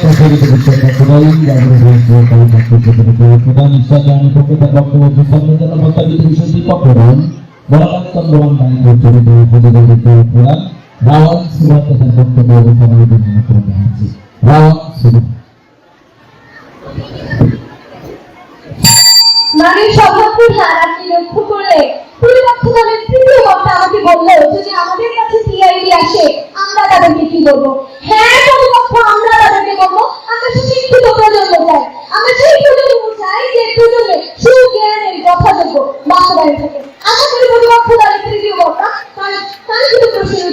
প্রসারিত বিশ্বকাপ সবাই জাগরণ হয়েছে প্রধান ইসলামী আমি বক্তব্য উপস্থাপনের প্রস্তাবিত বিষয়টি পক্ষরণ বরাকাত চন্দ্রবান বাহিনী চরিত প্রতিযোগিত পুরাণ রাওয়াল সুরাত বক্তব্য উপস্থাপনের জন্য অনুরোধ জানাচ্ছি রাওয়াল সুরাত নারীর স্বভাব প্রধান লক্ষ্য করলে পরিপক্ষ দলের তৃতীয় বক্তা আমাকে বলল, যদি আমাদের কাছে সিআইডি আসে, আমরা তাদেরকে কি বলব সেই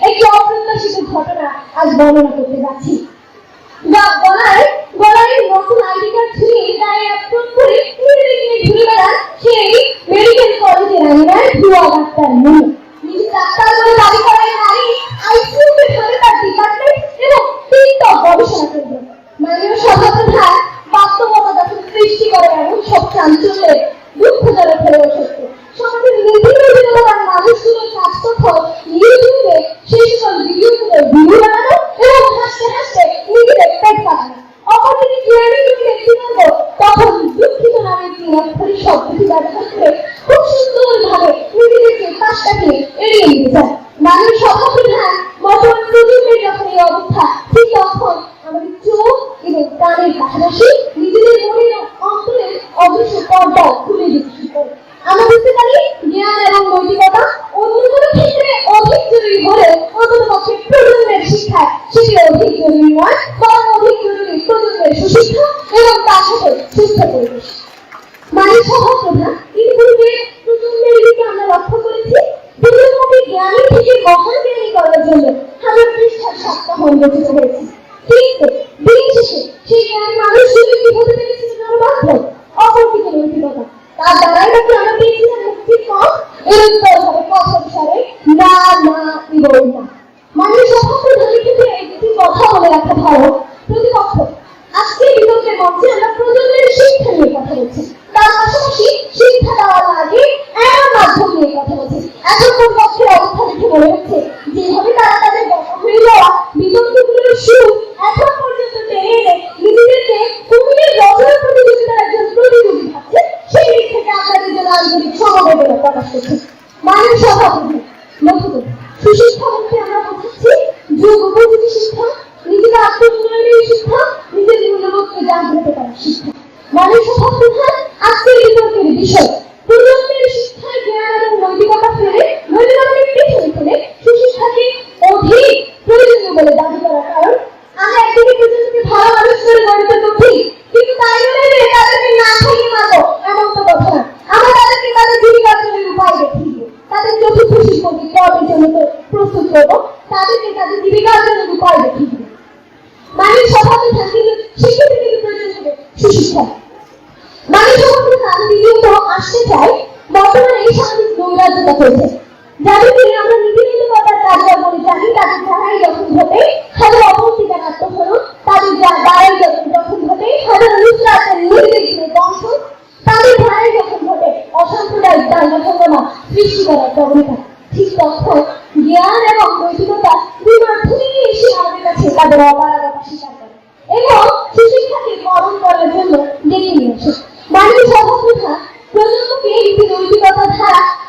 একটি অপ্রত্যাশিত ঘটনা আজ বর্ণনা করতে যাচ্ছি। গা- গলায় গলায় নতুন আইডি কার্ড ঝুলিয়ে গায়ে আপলোড করে ঘুরে মেডিকেল কলেজের আইনার ভুয়া ডাক্তার মুনি। অক্ষরী শব্দটি ব্যবহার করে খুব সুন্দরভাবে নিজেদেরকে পাশটাকে এড়িয়ে নিতে চায় মানুষ সভাপ্রধান বর্তমান প্রজন্মের যখন এই অবস্থা ঠিক তখন আমাদের চোখ এবং কানের পাশাপাশি নিজেদের মনের অন্তরের অদৃশ্য পর্দা খুলে দিতে শুরু করে আমরা বুঝতে পারি জ্ঞান এবং নৈতিকতা অন্য কোনো ক্ষেত্রে অধিক জরুরি হলে অন্তত পক্ষে প্রজন্মের শিক্ষায় সেটি অধিক জরুরি নয় বরং অধিক জরুরি প্রজন্মের সুশিক্ষা এবং তার সাথে সুস্থ পরিবেশ মানুষ স্বভাব প্রধান ইতিপূর্বে আমরা লক্ষ্য করেছি। প্রজন্মকে জ্ঞানী থেকে মহান জ্ঞানী করার জন্য হাজার পৃষ্ঠার সপ্তাহ রচিত হয়েছে। কিন্তু দিন শেষে সেই জ্ঞানী মানুষগুলো কি হতে পেরেছিল জনবাধ্য অপরদিকে নৈতিকতা। তার দ্বারাই নাকি আমরা পেয়েছিলাম মুক্তির পথ। এর উত্তর হবে কথা অনুসারে না না মানুষ স্বভাব প্রধানের ক্ষেত্রে এই দুটি কথা বলে রাখা ভালো প্রতিপক্ষ আজকে বিতর্কের মঞ্চে আমরা প্রজন্মের শিক্ষা নিয়ে কথা বলছি তার পাশাপাশি শিক্ষা দেওয়ার আগে এমন মাধ্যম নিয়ে কথা বলছি। এখন পক্ষের অবস্থা দেখে মনে হচ্ছে যেভাবে তারা তাদের দেখা হয়ে যাওয়া সুর এখন পর্যন্ত টেনে এনে নিজেদেরকে কুমিরের রচনা প্রতিযোগিতার একজন প্রতিযোগী ভাবছে, সেই দিক থেকে আপনাদের জন্য আন্তরিক সমবেদনা প্রকাশ করছি। মানুষ সভাপতি লক্ষ্য সুশিক্ষা আমরা বোঝাচ্ছি বিষয়। প্রজন্মের শিক্ষায় জ্ঞান এবং নৈতিকতা ফেলে নৈতিকতাকে পেছনে ফেলে সুশিক্ষাকে অধিক প্রয়োজনীয় বলে দাবি করার কারণ আমরা একদিকে প্রজন্মকে ভালো মানুষ করে গড়ে তুলবো ঠিক কিন্তু তাই বলে তাদেরকে না খাইয়ে মারবো, এমন তো কথা না। আমরা তাদেরকে তাদের জীবিকার্জনের উপায় দিব। তাদের চতুর্থ শিল্পকে কর্মের জন্য প্রস্তুত করব। তাদেরকে তাদের জীবিকার্জনের উপায় দেখিয়ে দিব। মানুষ স্বভাবে থাকে শিক্ষা থেকে প্রয়োজন হবে সুশিক্ষা। আসতে চাই, বর্তমানে এই সামাজিক নৈরাজ্যতা চলছে। যাদেরকে আমরা নিবেদিততার কাজটা বলে জানি তাদের দ্বারাই যখন ঘটে হাজার অপত্রিকা নাট্যহরণ তাদের দ্বারাই যখন যখন ঘটে হাজার নুসরাতের নির্বিঘ্নে দংশন তাদের দ্বারাই যখন ঘটে, অসাম্প্রদায়িক দাঙ্গা হাঙ্গামা সৃষ্টি করার প্রবণতা। ঠিক তখন জ্ঞান এবং নৈতিকতা দুই মাধ্যমেই এসে আমাদের কাছে তাদের অপারগতা স্বীকার করে এবং সুশিক্ষাকে বরণ করার জন্য ডেকে নিয়ে আসে মানব সভাপ্রথা প্রজন্মকে একটি নৈতিকতা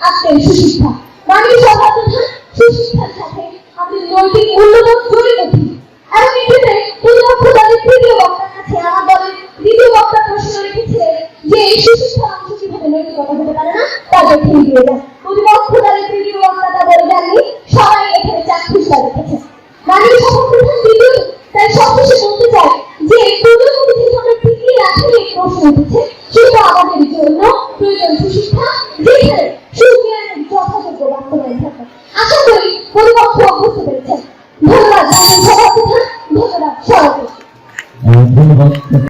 আজকের সুশিক্ষা। মাননীয় সরকার প্রধান সুশিক্ষার সাথে আমাদের নৈতিক মূল্যবোধ জড়িত এবং এক্ষেত্রে প্রতিপক্ষ দলের তৃতীয় বক্তার কাছে আমার দলের দ্বিতীয় বক্তা প্রশ্ন রেখেছিলেন যে, এই সুশিক্ষা অংশ কীভাবে নৈতিকতা হতে পারে না? তা দেখে দিয়ে যায় প্রতিপক্ষ দলের তৃতীয় বক্তা বলে যাননি সবাই এখানে চাকরি রেখেছে। মাননীয় সরকার প্রধান দ্বিতীয়, তাই সবশেষে বলতে চাই যে প্রধানমন্ত্রী আমরা টিকিয়ে রাখেন এই প্রশ্ন উঠেছে। 不能太